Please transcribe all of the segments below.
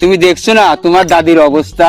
তুমি দেখছ না তোমার দাদির অবস্থা?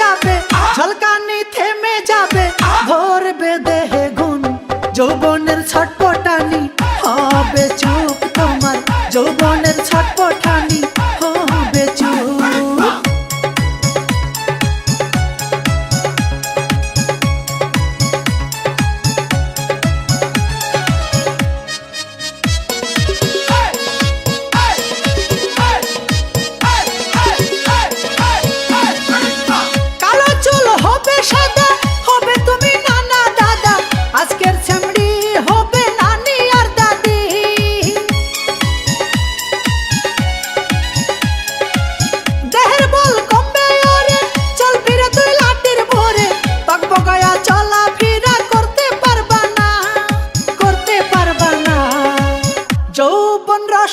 যাবে। চল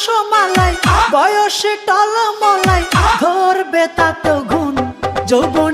রসমালাই বয়সে টলমলাই ধরবে তা তো ঘুণ যৌবন